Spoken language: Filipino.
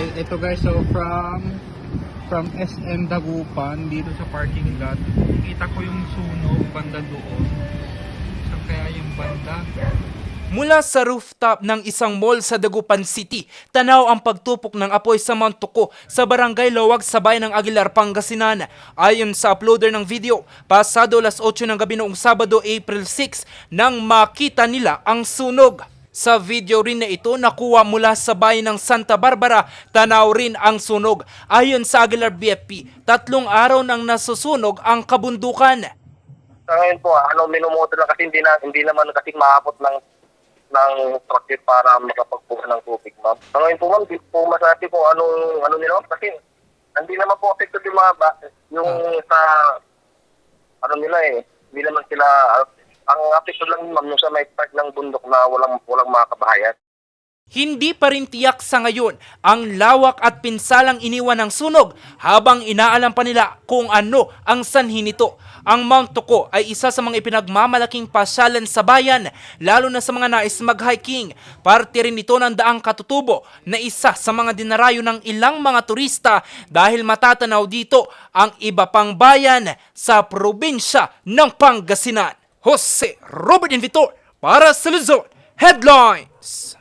Eh, ito guys, so from from SM Dagupan dito sa parking lot, kita ko yung sunog banda doon. Saan kaya yung banda? Mula sa rooftop ng isang mall sa Dagupan City, tanaw ang pagtupok ng apoy sa Mount sa barangay Lawag sa bayan ng Aguilar, Pangasinan. Ayon sa uploader ng video, pasado las 8 ng gabi noong Sabado, April 6, nang makita nila ang sunog. Sa video rin na ito nakuha mula sa bayan ng Santa Barbara, tanaw rin ang sunog. Ayon sa Aguilar BFP, tatlong araw nang nasusunog ang kabundukan. Sa ngayon po, ano, minumoto lang kasi hindi, na, hindi naman kasi maabot ng ng structure para makapagpuha ng tubig, ma'am. Sa ngayon po, ma'am, po masabi kung anong, ano nila, kasi hindi naman po affected yung mga, ba, yung sa, ano nila eh, hindi naman sila, ang affected lang, ma'am, sa may part ng bundok na walang, walang mga kabahayan. Hindi pa rin tiyak sa ngayon ang lawak at pinsalang iniwan ng sunog habang inaalam pa nila kung ano ang sanhi nito. Ang Mount Toco ay isa sa mga ipinagmamalaking pasyalan sa bayan, lalo na sa mga nais mag-hiking. Parte rin ito ng daang katutubo na isa sa mga dinarayo ng ilang mga turista dahil matatanaw dito ang iba pang bayan sa probinsya ng Pangasinan. Jose Robert Invitor para sa Luzon Headlines!